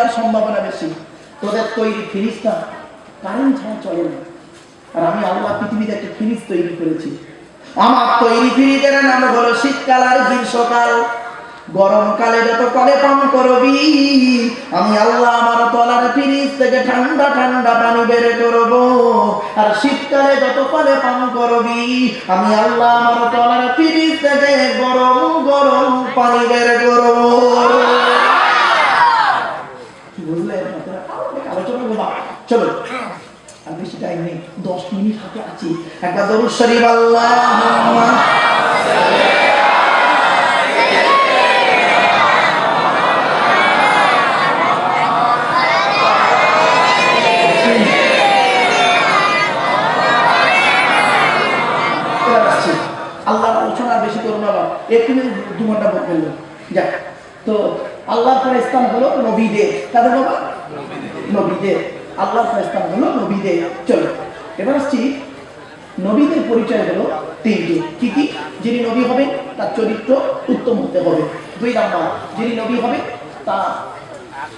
যাওয়ার সম্ভাবনা বেশি। তোদের তৈরি ফিরিজটা কারেন্ট ছাড়া চলে না। আর আমি আল্লাহ পৃথিবীতে একটা ফ্রিজ তৈরি করেছি। আমার তৈরি ফ্রিজের নাম হলো শীতকাল আর গ্রীষ্মকাল। গরমকালে যত কলে পান করবি, আমি আল্লাহ আমার তলার ফ্রিজ থেকে ঠান্ডা ঠান্ডা পানি বের করব। আর শীতকালে যত কলে পান করবি, আমি আল্লাহ আমার তলার ফ্রিজ থেকে গরম গরম পানি বের করব কি বুঝলেন আপনারা? আলোচনা করব চলো। আর বেশি টাইম নেই, দশ মিনিট হাতে আছি। একবার দরুদ শরীফ আল্লাহ। একটু দু ঘণ্টা বক ফেলল যাক, তো আল্লাহর পরে স্থান হলো নবীদের। কাদের বাবা? নবীদের। আল্লাহর হলো নবীদের চলো এবার আসছি নবীদের পরিচয় হলো তিনটি কি কি? যিনি নবী হবে তার চরিত্র উত্তম হতে হবে। দুই নাম্বার, যিনি নবী হবে তা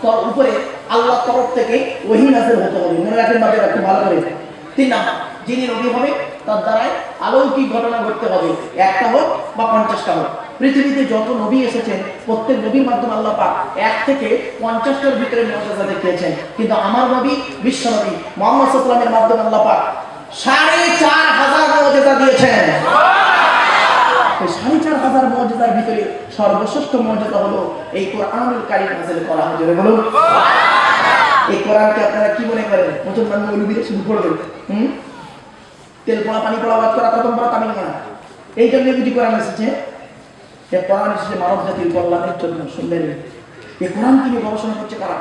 তার উপরে আল্লাহ তরফ থেকে ওহি নাজিল হতে হবে। মনে রাখেন মাঝে রাখতে ভালো করে। তিন নাম্বার, যিনি নবী হবে তার দ্বারাই আলৌকিক ঘটনা ঘটতে হবে। একটা হোক বা পঞ্চাশটা হোক। পৃথিবীতে যত নবী এসেছেন, প্রত্যেক নবীর মাধ্যমে আল্লাহ পাক এক থেকে পঞ্চাশটার ভিতরে মর্যাদা দেখিয়েছেন। কিন্তু আমার নবী, বিশ্ব নবী মোহাম্মদ সাল্লামের মাধ্যমে আল্লাহ পাক সাড়ে চার হাজার মর্যাদা দিয়েছেন। সাড়ে চার হাজার মর্যাদার ভিতরে সর্বশ্রেষ্ঠ মর্যাদা হলো এই কোরআনুল কারিম নাজিল করা হয়। জোরে বলুন। এই কোরআনকে আপনারা কি মনে করেন? মুসলমান মৌলবীরা শুধু পড়বেন। হুম? তেল পড়া, পানি পড়া বাদ করা খতম করা, তামিল না। এই জন্য বুঝি কোরআন এসেছে। এ কোরআন এসেছে মানব জাতির কল্যাণের জন্য শুনলেন এই কোরআন কি নিয়ে গবেষণা করছে কারা?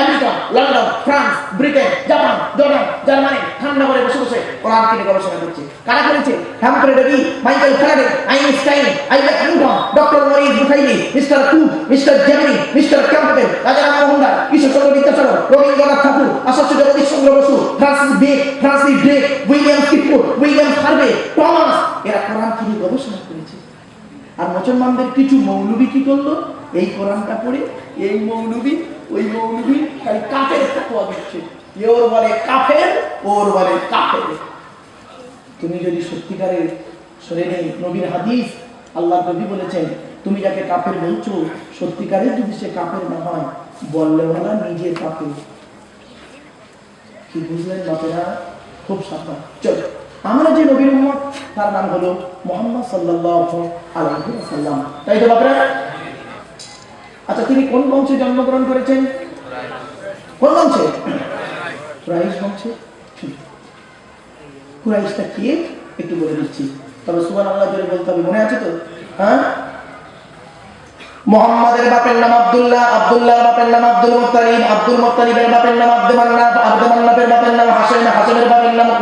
America, London, France, Britain, Japan Jordan Germany, ঠান্ডা করে বসে বসে কোরআন কিনে গবেষণা করছে? কারা করেছে? Humphry Davy Michael Faraday, Einstein, Isaac Newton, doctor Maurice Bucaille mister Cook, mister Gemini, mister Campbell, Raja Rammohan Ishwarchandra Vidyasagar Rabindranath Tagore, Acharya Jagadish Chandra Basu, Francis Beck Francis Drake, William Kipford William Harvey, Thomas এরা কোরআন কিনে গবেষণা করেছে আর মুসলমানদের কিছু মৌলবি কি করল? এই কোরআনটা পড়ে, এই মৌলবি, ওই মৌলবি খালি কাফের ফতোয়া দিচ্ছে। ওর বলে কাফের ওর বলে কাফের। তুমি যদি সত্যিকারের শুনে নেই নবীর হাদিস আল্লাহ নবী বলেছেন, তুমি যাকে কাফের বলছো সত্যিকারের যদি সে কাফের না হয় বললে বলা নিজের কাফের। কি বুঝলেন বাপেরা? খুব সাবধান। চলো। আমরা যে নবীর উম্মত, তার নাম হলো মোহাম্মদ আলাইহি ওয়াসাল্লাম। তাই তো বাপেরা? আচ্ছা তিনি কোন বংশে জন্মগ্রহণ করেছেন? কোন বংশে কুরাইশ বংশে কুরাইশটা কি? একটু বলে দিচ্ছি। তবে সুবান আল্লাহ জোরে বলতে হবে, মনে আছে তো? হ্যাঁ? মোহাম্মদের বাপের নাম আব্দুল্লাহ, আব্দুল্লাহর বাপের নাম আব্দুল মুত্তালিব, আব্দুল মুত্তালিবের বাপের নাম আব্দুল মান্নাফ, আব্দুল মান্নাফের বাপের নাম হাসেম হাসেমের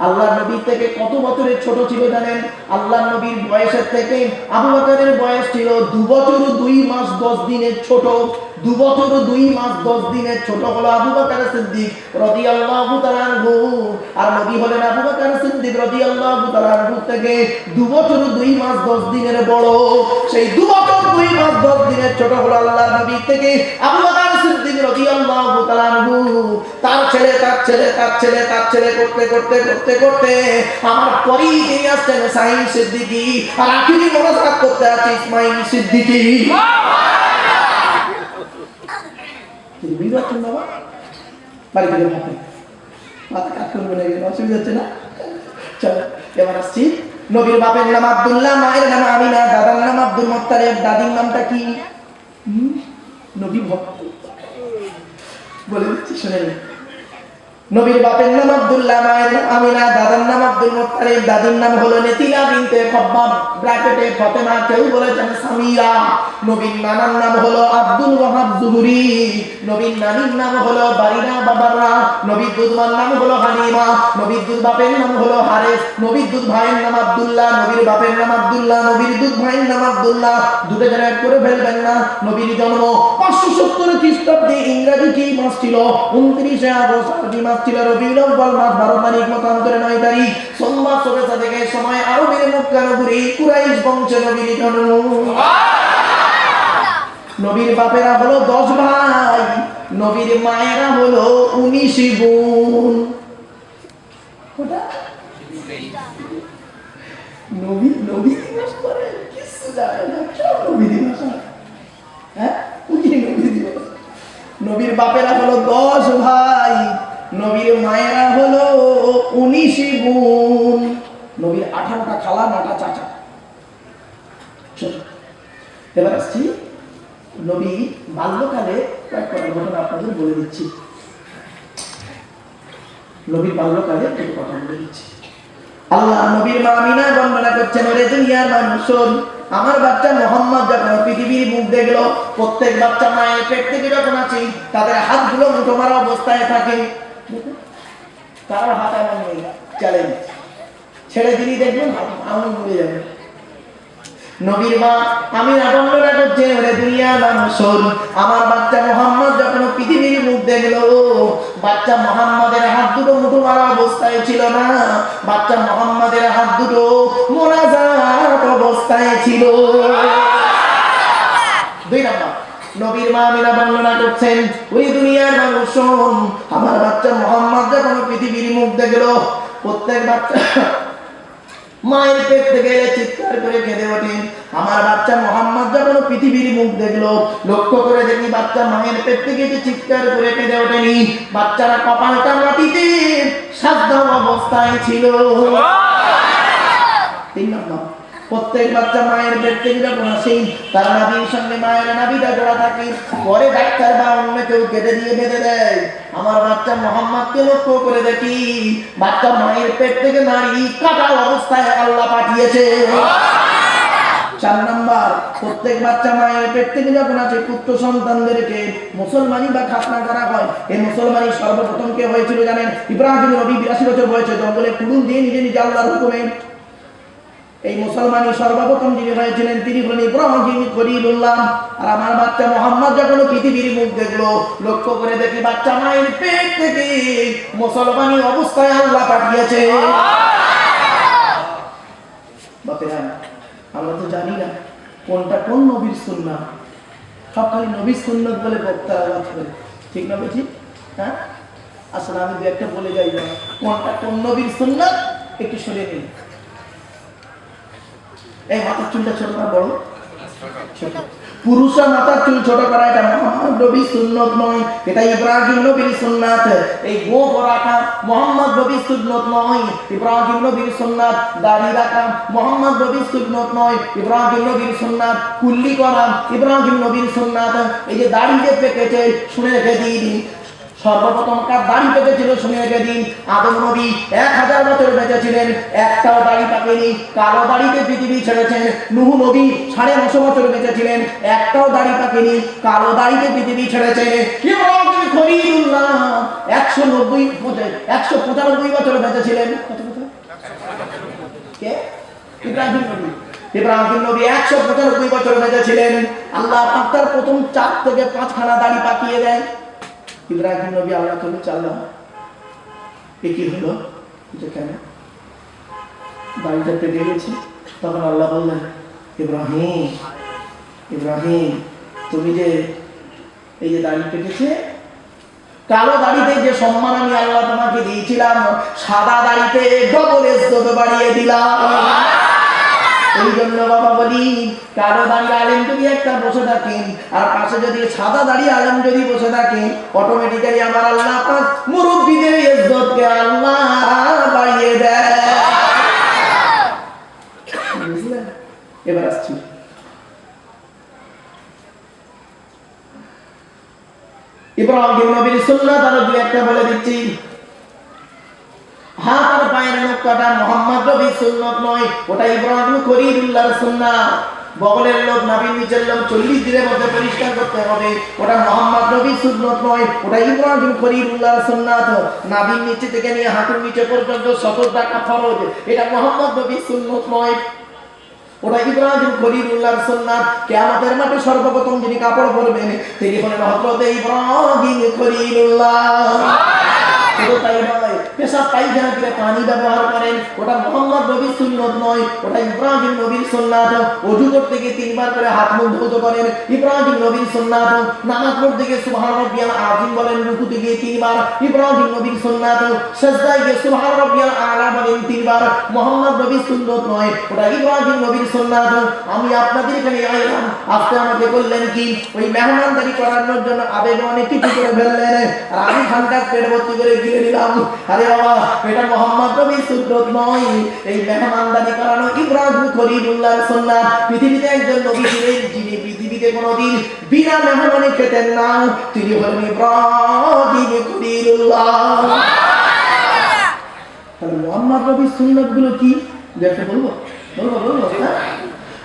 আয়েশা রাব্বাসান আল্লাহর নবী থেকে কত বছরের ছোট ছিল জানেন? আল্লাহর নবীর বয়সের থেকে আবু বকরের বয়স ছিল দু বছর দুই মাস দশ দিনের ছোট। দু বছর দুই মাস দশ দিনের ছোট হলো আবু বকর সিদ্দিক রাদিয়াল্লাহু তাআলা আনহু। আর নবী হলেন আবু বকর সিদ্দিক রাদিয়াল্লাহু তাআলা আনহু থেকে দু বছর দুই মাস দশ দিনের বড়। সেই দু বছর দুই মাস দশ দিনের ছোট হলো আল্লাহ নবী থেকে আবু বকর তার ছেলে তার ছেলে তার ছেলে তার ছেলে করতে করতে করতে করতে আমার তিনি আসছেন সাইন সিদ্দিকী, আর আখিরি করতে আছে সিদ্দিকী। দাদার নাম আব্দুল মোত্তালেব, দাদির নামটা কি? নবী ভক্ত। বলে দিচ্ছি শুনে নিন। নবীর বাপের নাম আব্দুল্লাহ, মায়ের নাম আমিনা, দাদার নাম আব্দুল মুত্তালিব, দাদির নাম হলো নেতিলা বিনতে খব্বাব, ব্র্যাকেটে ফাতেমা, কেউ বলেছেন সামিরা। নবীর নানার নাম হলো আব্দুল ওয়াহাব জুহরি। নবীর নানির নাম হলো বারিনা বাবাররা নবীর দুধমার নাম হলো হালিমা। নবীর দুধ বাপের নাম হলো হারেস। নবীর দুধ ভাইয়ের নাম আব্দুল্লাহ। নবীর বাপের নাম আব্দুল্লাহ। নবীর দুধ ভাইয়ের নাম আব্দুল্লাহ। দুটো জন এক করে ফেলবেন না। নবীর জন্ম পাঁচশো সত্তর খ্রিস্টাব্দে ইংরাজি কি মাস ছিল? উনত্রিশে আগস্ট মাস ছিল রবিউল আউয়াল মাস বারো তারিখ মতান্তরে নয় তারিখ। সোমবার সবেসা থেকে সময় আরবের মক্কা নগরী কুরাইশ বংশ নবীর জন্ম নবীর বাপেরা হলো দশ ভাই, নবীর মায়েরা হলো উনিশ বোন। কটা? নবী নবী দিবস করে? কিছু জানে না কেউ নবী দিবস হ্যাঁ। কি নবী দিবস। নবীর বাপেরা হলো দশ ভাই। নবীর মায়েরা হলো উনিশ বোন নবীর আঠারোটা খালা, নটা চাচা। এবার আসছি। নবী বাল্যকালে কয়েকটা ঘটনা আপনাদের বলে দিচ্ছি। নবীর বাল্যকালে একটু কথা বলে দিচ্ছি। আল্লাহ নবীর মা আমিনা বর্ণনা করছেন, ওরে দুনিয়ার মানুষ আমার বাচ্চা মোহাম্মদ যখন পৃথিবীর মুখ দেখল, প্রত্যেক বাচ্চা মায়ের পেট থেকে যখন আছি তাদের হাতগুলো মুঠো মারা অবস্থায় থাকে। কারোর হাত এমন নেই চ্যালেঞ্জ ছেড়ে দিলি দেখবেন আঙুল মুড়ে যাবে। নবীর মা, আমি দুনিয়া আমার বাচ্চা মোহাম্মদ যখন পৃথিবীর মুখ দেখল, বাচ্চা মোহাম্মদের হাত দুটো মুঠো মারা অবস্থায় ছিল না। বাচ্চা মোহাম্মদের হাত দুটো মোনাজাত অবস্থায় ছিল। নবীর মা আমিনা বর্ণনা করছেন ওই দুনিয়ার মানুষ শোন, আমার বাচ্চা মোহাম্মদ যখন পৃথিবীর মুখ দেখল প্রত্যেক বাচ্চা মায়ের পেট থেকে চিৎকার করে কেঁদে ওঠে। আমার বাচ্চা মোহাম্মদ যখন পৃথিবীর মুখ দেখল লক্ষ্য করে দেখি বাচ্চা মায়ের পেট থেকে যে চিৎকার করে কেঁদে ওঠেনি। বাচ্চারা কপালটা মাটিতে সাধ্য অবস্থায় ছিল। তিন নম্বর। প্রত্যেক বাচ্চা মায়ের পেট থেকে যখন তার নাভির সঙ্গে মায়ের নাভিটা জোড়া থাকে। পরে ডাক্তার বা অন্য কেউ কেটে দিয়ে বেঁধে দেয়। আমার বাচ্চা মোহাম্মদকে লক্ষ্য করে দেখি, বাচ্চা মায়ের পেট থেকে নারী কাটা অবস্থায় আল্লাহ পাঠিয়েছে। চার নাম্বার, প্রত্যেক বাচ্চা মায়ের পেট থেকে যখন আছে পুত্র সন্তানদেরকে মুসলমানি বা খাতনা করা হয় এই মুসলমানি সর্বপ্রথম কে হয়েছিল জানেন? ইব্রাহিম নবী বিরাশি বছর বয়সে জঙ্গলে কুড়ুল দিয়ে নিজে নিজে আল্লাহর হুকুমে এই মুসলমানি সর্বপ্রথম যিনি হয়েছিলেন তিনি হলেন ইব্রাহিম খলিলুল্লাহ। আর আমার বাচ্চা মোহাম্মদ যখন পৃথিবীর মুখ দেখল, লক্ষ্য করে দেখি বাচ্চা মায়ের পেট থেকে মুসলমানি অবস্থায় আল্লাহ পাঠিয়েছে। আমরা তো জানি না কোনটা কোন নবীর সুন্না সব নবীর সুন্নত বলে বক্তা আওয়াজ করে। ঠিক না হ্যাঁ? আসলে আমি দু একটা বলে যাই কোনটা কোন নবীর সুন্নত একটু সরে নিন এই মাথার চুলটা ছোট না বড়। পুরুষরা মাথার চুল ছোট করা, এটা মোহাম্মদ নবী সুন্নত নয় এটা ইব্রাহিম নবীর সুন্নাত। এই গোপ রাখা মোহাম্মদ নবীর সুন্নত নয় ইব্রাহিম নবীর সুন্নাত, দাড়ি রাখা মোহাম্মদ নবীর সুন্নত নয় ইব্রাহিম নবীর সুন্নাত, কুল্লি করা ইব্রাহিম নবীর সুন্নাত। এই যে দাড়ি যে পেকেছে শুনে রেখে দিন সর্বপ্রথম কার দাড়ি পেকেছিল শুনে রেখে আদম নবী এক হাজার বছর বেঁচে ছিলেন একটাও দাড়ি পাকেনি কালো দাড়িতে পৃথিবী ছেড়েছেন। নুহু নবী সাড়ে নশো বছর বেঁচে ছিলেন একটাও দাড়ি পাকেনি কালো দাড়িতে পৃথিবী খলিলুল্লাহ? একশো নব্বই একশো পঁচানব্বই বছর বেঁচেছিলেন। ইব্রাহিম নবী। একশো পঁচানব্বই বছর বেঁচেছিলেন। আল্লাহ পাক প্রথম চার থেকে পাঁচখানা দাড়ি পাকিয়ে দেয় ইব্রাহিম নবী আল্লাহ তুমি চাল্লাম। এ কি হলো? যে কেন? দাড়িটা পেটে গেছে তখন আল্লাহ বললেন, ইব্রাহিম ইব্রাহিম, তুমি যে এই যে দাড়ি পেটেছে কালো দাড়িতে যে সম্মান আমি আল্লাহ তোমাকে দিয়েছিলাম, সাদা দাড়িতে ডবল বাড়িয়ে দিলাম। জন্য বাবা বলি দাঁড়িয়ে আলেম যদি একটা বসে থাকেন আর পাশে যদি সাদা দাঁড়িয়ে আলেম যদি বসে থাকে অটোমেটিক্যালি আমার আল্লাহ মুরব্বীদের ইজ্জতকে আল্লাহ বাড়িয়ে দেয়। এবার আসছি। ইব্রাহিম নবীর সুন্নাত আরও একটা বলে দিচ্ছি। হাত আর পায়ের নখ কাটা মোহাম্মদ নবীর সুন্নত নয় ওটা ইব্রাহিম খলিলুল্লাহর সুন্নাত বগলের লোক নাবির নিচের লোক চল্লিশ দিনের মধ্যে পরিষ্কার করতে হবে। ওটা মোহাম্মদ নবীর সুন্নত নয় ওটা ইব্রাহিম খলিলুল্লাহর সুন্নাত নাবির নিচে থেকে নিয়ে হাঁটুর নিচে পর্যন্ত সতর টাকা ফরজ এটা মোহাম্মদ নবীর সুন্নত নয়। ওটা ইব্রাহিম খলিলুল্লাহর সুন্নাত কিয়ামতের মাঠে সর্বপ্রথম যিনি কাপড় পরবেন তিনি হলেন হযরত ইব্রাহিম খলিলুল্লাহ। শুধু তাই নয় পেশাব পায়খানা করে পানি ব্যবহার করেন। ওটা মোহাম্মদ নবীর সুন্নত নয়, ওটা ইব্রাহিম নবীর সুন্নাত। অজু করতে গিয়ে তিনবার করে হাত মুখ ধৌত করেন, ইব্রাহিম নবীর সুন্নাত। নামাজ পড়তে গিয়ে সুবহান রাব্বিয়াল আযীম বলেন, রুকুতে গিয়ে তিনবার, ইব্রাহিম নবীর সুন্নাত। সাজদায় গিয়ে সুবহান রাব্বিয়াল আলা বলেন তিনবার, মোহাম্মদ নবীর সুন্নত নয়, ওটা ইব্রাহিম নবীর সুন্নাত। আমি আপনাদের এখানে আইলাম আজকে আমাকে বললেন কি, ওই মেহমানদারি করানোর জন্য আবেগে অনেক কিছু করে ফেললেন, আর আমি খানটা পেট ভর্তি করে গিলে নিলাম। আরে এটা মোহাম্মদ নবীর সুন্নত নয় এই মেহমানদারি করানো ইব্রাহিম খলিলুল্লাহর সুন্নাত। পৃথিবীতে একজন নবী ছিলেন যিনি পৃথিবীতে কোনোদিন বিনা মেহমানে খেতেন না। তিনি হলেন ইব্রাহিম খলিলুল্লাহ। তাহলে মোহাম্মদ নবীর সুন্নতগুলো কি? দু একটা বলব? বলব বলব হ্যাঁ?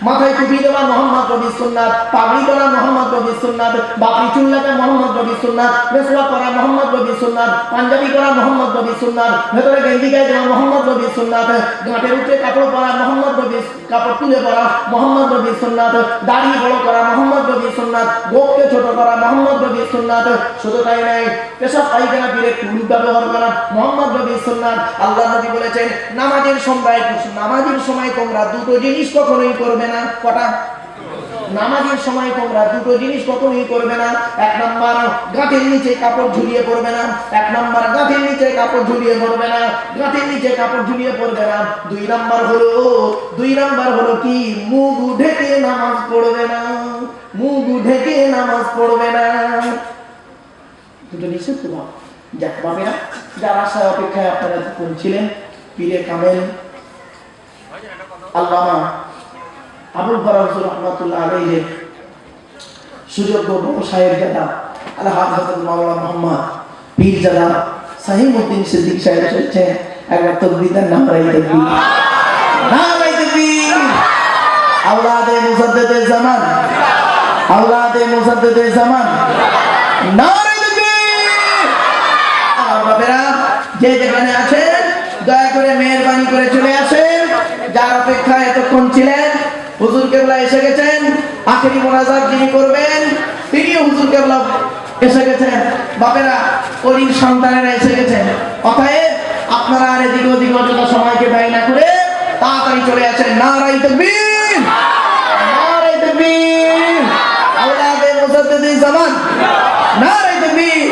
মাথায় টুপি দেওয়া মোহাম্মদ রবি সুন্নাত পাগড়ি করা মোহাম্মদ নবীর সুন্নাত বাপরি চুল লাগা মোহাম্মদ নবীর সুন্নাত মেসওয়াক করা মোহাম্মদ নবীর সুন্নাত পাঞ্জাবি করা মোহাম্মদ নবীর সুন্নাত ভেতরে গেঞ্জি গায়ে দেওয়া মোহাম্মদ নবীর সুন্নাত গাঁটের উপরে কাপড় পরা মোহাম্মদ নবীর কাপড় তুলে পরা মোহাম্মদ নবীর সুন্নাত দাড়ি বড় করা মোহাম্মদ নবীর সুন্নাত গোপকে ছোট করা মোহাম্মদ নবীর সুন্নাত শুধু তাই নয় পেশাব পায়খানা ফিরে টুল ব্যবহার করা মোহাম্মদ নবীর সুন্নাত আল্লাহ নবী বলেছেন নামাজের সময় নামাজের সময় তোমরা দুটো জিনিস কখনোই করবে না কটা? নামাজের সময় তোমরা দুটো জিনিস কখনোই করবে না। এক নাম্বার গাঁটের নিচে কাপড় ঝুলিয়ে পড়বে না। এক নাম্বার গাঁটের নিচে কাপড় ঝুলিয়ে পড়বে না। গাঁটের নিচে কাপড় ঝুলিয়ে পড়বে না। দুই নাম্বার হলো, দুই নাম্বার হলো কি? মুখ ঢেকে নামাজ পড়বে না। মুখ ঢেকে নামাজ পড়বে না। দুটো নিষেধ তো বাবা যাক বাবেরা যার আশায় অপেক্ষায় আপনারা ছিলেন পীরে কামেল, আল্লামা আবুল ফরাজ রহমতুল্লাহ সুযোগ্য বড় সাহেব আল্লাহ মোহাম্মদ পীর সাহিমউদ্দিন সিদ্দিক সাহেব এসেছেন একবার নাম রাই দেখবি নাম রাই দেখবি আওলাদে মুসাদ্দেদে জামান। আওলাদে মুসাদ্দেদে জামান। তাকবীর। আমার যে যেখানে আছেন দয়া করে মেহেরবানি করে চলে আসেন। যার অপেক্ষায় এতক্ষণ ছিলেন হুজুর কেবলা এসে গেছেন, আখেরি মোনাজাত যিনি করবেন, তিনিও হুজুর কেবলা এসে গেছেন। বাপেরা ওরির সন্তানেরা এসে গেছেন। অতএব আপনারা আর এদিকে ওদিকে অযথা সময়কে ব্যয় না করে তাড়াতাড়ি চলে আসেন। নারাই তাকবীর! নারাই তাকবীর! আওলাদে মুসাদ্দিদিন জামান নারাই তাকবীর!